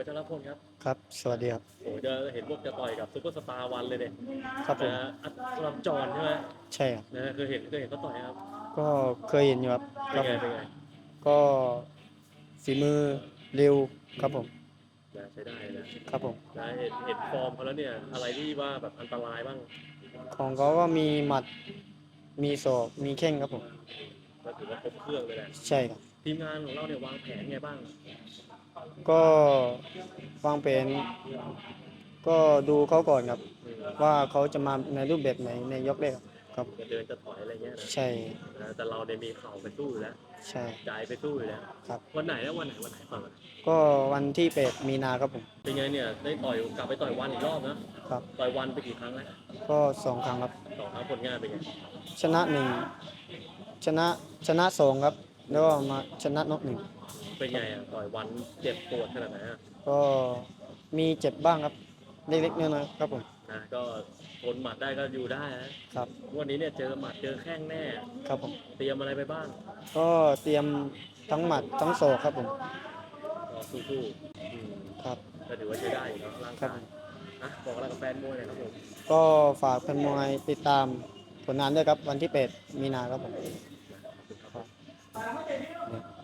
วัชรพลครับครับ สวัสดีครับโอ้จะเห็นพวกจะต่อยกับซุปเปอร์สตาร์วันเลยเนี่ยครับผมนะอัศรำจรใช่ไหมใช่ครับนะเคยเห็นเคยเห็นเขาต่อยครับ ก็เคยเห็นอยู่ครับเป็ครันบไงผมเป็นไงก็ฝีมือเร็วครับผมนะใช้ได้นะครับผมนะเห็นเห็นฟอร์มเขาแล้วเนี่ยอะไรที่ว่าแบบอันตรายบ้าง ของเขาก็มีหมัดมีศอกมีแข้งครับผมก็ถือว่าครบเครื่องเลยแหละใช่ครับทีมงานของเราเนี่ยวางแผนไงบ้าง ก็วางแผนก็ดูเขาก่อนครับอืมว่าเขาจะมาในรูปแบบไหนในยกแรกครับ จะเดินจะถอยอะไรเงี้ยนะใช่นะแต่เราเนี่ยมีเข่าไปสู้อยู่แล้วใช่ ใจไปสู้อยู่แล้วครับ วันไหนนะวันไหนวันไหนก่อนวันไหนก็วันที่แปดมีนาครับผมเป็นไงเนี่ยได้ต่อยกลับไปต่อยวันอีกรอบนะครับ ต่อยวันไปกี่ครั้งแล้วก็สองครั้งครับ สองครั้งผลงานเป็นไงชนะหนึ่งชนะชนะสองครับ แล้วก็มาชนะนกหนึ่งเป็นไงอะต่อยวันเจ็บปวดขนาดไหนอะก็มีเจ็บบ้างครับเล็กๆน้อยๆครับผมนะก็ทนหมัดได้ก็อยู่ได้นะครับวันนี้เนี่ยเจอหมัดเจอแข้งแน่ ครับผมเตรียมอะไรไปบ้างก็เตรียมทั้งหมัดทั้งศอกครับผมก็สู้ๆอืมครับ ก็ถือว่าใช้ได้อยู่เนอะร่างครับกายนะบอกอะไรกับแฟนมวยหน่อยครับผมก็ฝากแฟนมวยติดตามผลงานด้วยครับวันที่ 8 มีนาครับผม Làm hết!